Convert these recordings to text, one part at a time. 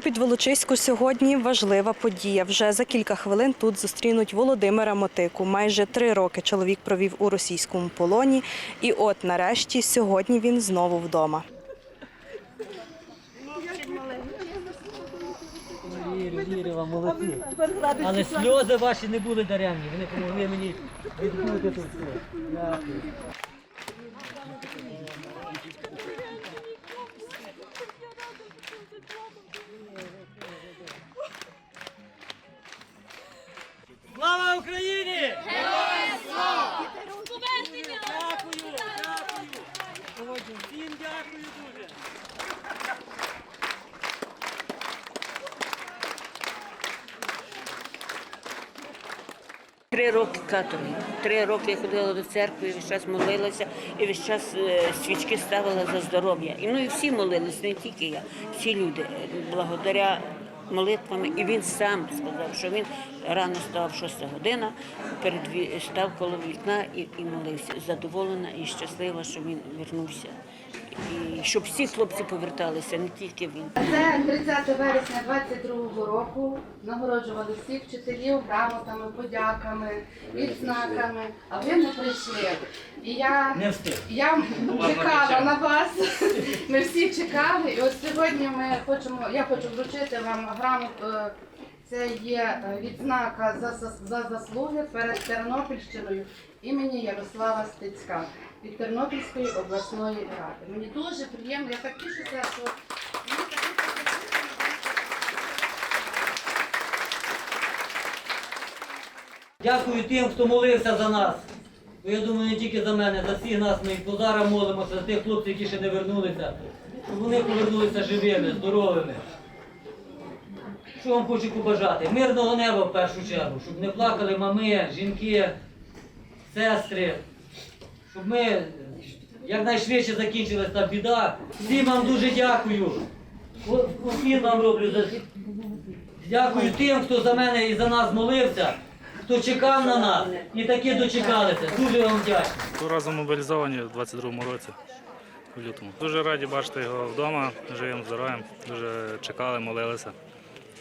У Підволочиську сьогодні важлива подія. Вже за кілька хвилин тут зустрінуть Володимира Мотику. Майже три роки чоловік провів у російському полоні. І от нарешті сьогодні він знову вдома. Молодці. Але сльози ваші не були даремні, вони допомогли мені відбути тут все. Дякую. Слава Україні! Героям слава! Дякую, дякую! Всім дякую дуже! Три роки католик. Три роки я ходила до церкви, і весь час молилася, і весь час е, свічки ставила за здоров'я. І ну і всі молились, не тільки я, всі люди, благодаря молитвами. І він сам сказав, що він рано став 6 година, перед став коло вікна і, і молився. Задоволена і щаслива, що він вернувся. І щоб всі хлопці поверталися, не тільки він. Це 30 вересня 22 року нагороджували всіх вчителів грамотами, подяками, відзнаками, а ви не прийшли. І я, я чекала на вас. Ми всі чекали. І от сьогодні ми хочемо, я хочу вручити вам грамоту. е, Це є е, відзнака за, за заслуги перед Тернопільщиною імені Ярослава Стецька від Тернопільської обласної ради. Мені дуже приємно, я так тішуся, що мені таке Дякую тим, хто молився за нас. Бо я думаю, не тільки за мене, за всіх нас ми і позара молимося, за тих хлопців, які ще не вернулися, щоб вони повернулися живими, здоровими. Що вам хочу побажати? Мирного неба в першу чергу, щоб не плакали мами, жінки, сестри, щоб ми якнайшвидше закінчилась та біда. Всім вам дуже дякую. Усім вам роблю Дякую тим, хто за мене і за нас молився, хто чекав на нас і таки дочекалися. Дуже вам. Цього разу мобілізовані в 22-му році, в лютому. Дуже раді бачити його вдома, живим, здоровим. Дуже чекали, молилися.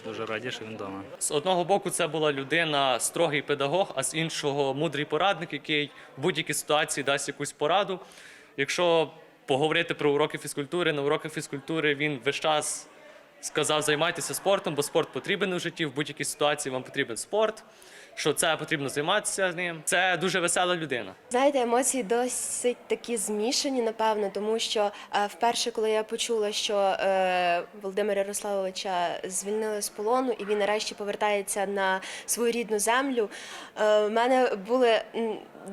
Дуже раді, що він вдома. З одного боку, це була людина, строгий педагог, а з іншого мудрий порадник, який в будь-якій ситуації дасть якусь пораду. Якщо поговорити про уроки фізкультури, на уроках фізкультури він весь час сказав займайтеся спортом, бо спорт потрібен у житті. В будь-якій ситуації вам потрібен спорт. Що це потрібно займатися з ним. Це дуже весела людина. Знаєте, емоції досить такі змішані, напевно, тому що е, вперше, коли я почула, що е, Володимира Ярославовича звільнили з полону і він нарешті повертається на свою рідну землю, е, в мене були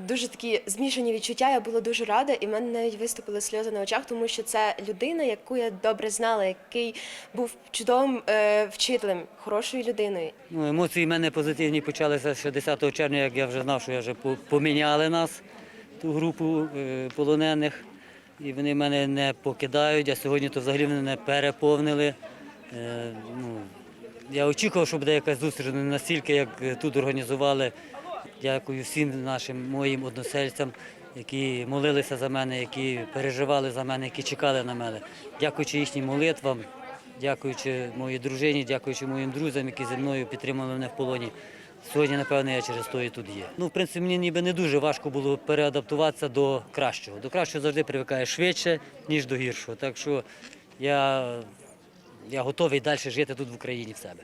дуже такі змішані відчуття. Я була дуже рада, і в мене навіть виступили сльози на очах, тому що це людина, яку я добре знала, який був чудовим е, вчителем, хорошою людиною. Ну, емоції в мене позитивні почалися ще 10 червня, як я вже знав, що я вже поміняли нас, ту групу е, полонених. І вони мене не покидають, а сьогодні то взагалі мене не переповнили. Е, ну, я очікував, що буде якась зустріч, не настільки, як е, тут організували. Дякую всім нашим моїм односельцям, які молилися за мене, які переживали за мене, які чекали на мене. Дякуючи їхнім молитвам, дякуючи моїй дружині, дякуючи моїм друзям, які зі мною підтримали мене в полоні. Сьогодні, напевно, я через то і тут є. Ну, в принципі, мені ніби не дуже важко було переадаптуватися до кращого. До кращого завжди привикаєш швидше, ніж до гіршого. Так що я, я готовий далі жити тут в Україні в себе.